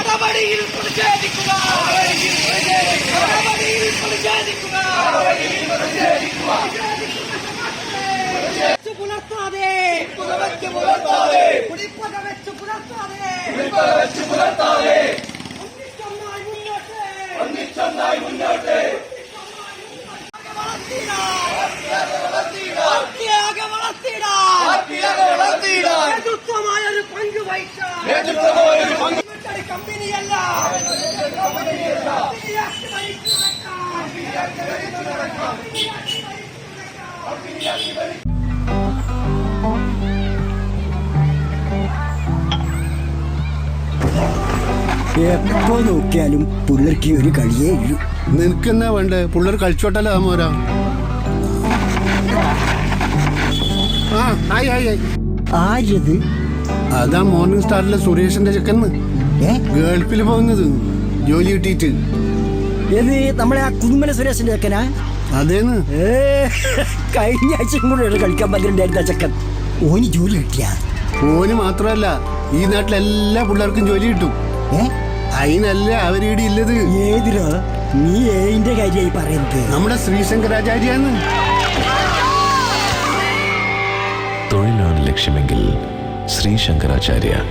നടപടിയിൽ പ്രതിഷേധിക്കുക നടപടിയിൽ പ്രതിഷേധിക്കുക. പുലർത്താതെ. പുലർത്താതെ. കമ്പനിയല്ല. എപ്പോ നോക്കിയാലും പിള്ളേർക്ക് ഒരു കളിയേ ഉള്ളൂ നിനക്കെന്നാ വേണ്ടേ? പിള്ളേർ കളിച്ചോട്ടല്ലോ മോരാ ആ ആയി ആയി ഹായ് ആരത് അതാ മോർണിംഗ് സ്റ്റാറിലെ സുരേഷിന്റെ ചെക്കന്ന് ഗൾഫിൽ പോകുന്നത്. ജോലി കിട്ടിയിട്ട്. ഏത് നമ്മളെ ആ കുന്നുമല സുരേഷിന്റെ ചെക്കനാ? അതേന്ന്. കഴിഞ്ഞ ആഴ്ചയും കൂടെ കളിക്കാൻ പന്ത്രണ്ടായിരുന്ന ചെക്കൻ. ഓന് ജോലി കിട്ടിയ? ഓന് മാത്രമല്ല ഈ നാട്ടിലെ എല്ലാ പിള്ളേർക്കും ജോലി കിട്ടും. അതിനല്ല അവരീടെ ഇല്ലത് ഏതിരോ നീ ഏതിന്റെ കാര്യമായി പറയുന്നത്. നമ്മുടെ ശ്രീശങ്കരാചാര്യാണ്. തൊഴിലാണ് ലക്ഷ്യമെങ്കിൽ श्री शंकराचार्य